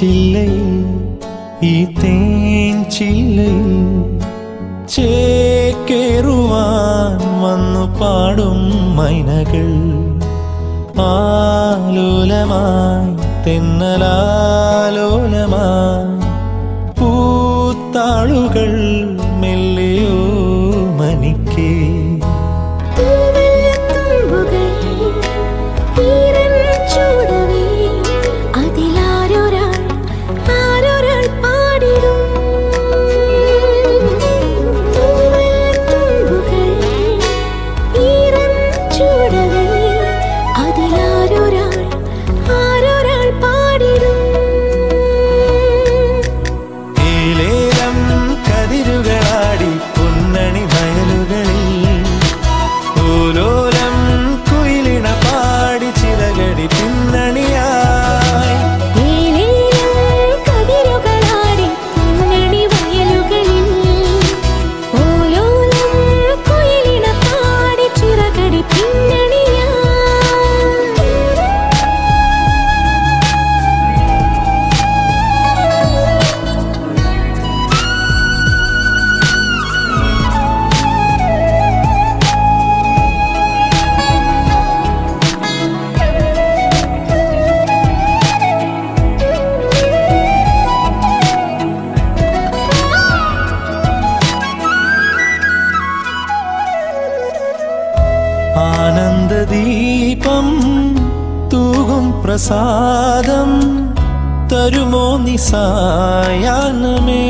ചില്ലയിൽ ഈ തേൻ ചില്ലയിൽ ചേക്കേറുവാൻ വന്നു പാടും മൈനകൾ. ആലോലമായി തെന്നലാ ആനന്ദദീപം തൂകും പ്രസാദം തരുമോ നിസായാനമേ?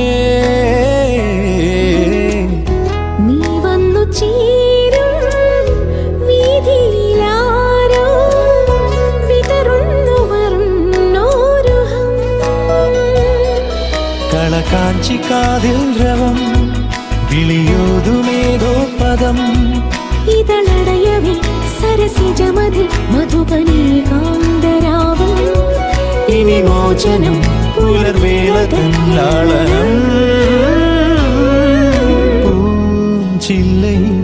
നീ വന്നു ചേരും വീതിയിലാരോ? വിതറുന്നു വർണോരുഹം കളകാഞ്ചി കാതിൽ രവം വിളിയോതുമേതോ? ഇതളടയവേ സരസിജമതിൽ മധുബനീ കാന്തരാവും. ഇനി മോചനം പുലർവേള തല്ലാളനം പൂഞ്ചില്ലയിൽ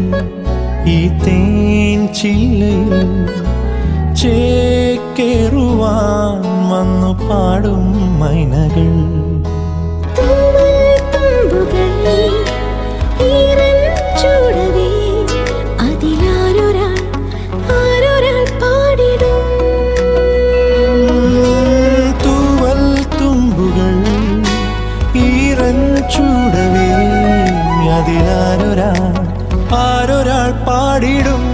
ഈ തേൻ ചില്ലയിൽ ചേക്കേറുവാൻ വന്നു പാടും മൈനകൾ. അതിലാരൊരാൾ ആരൊരാൾ പാടിടും.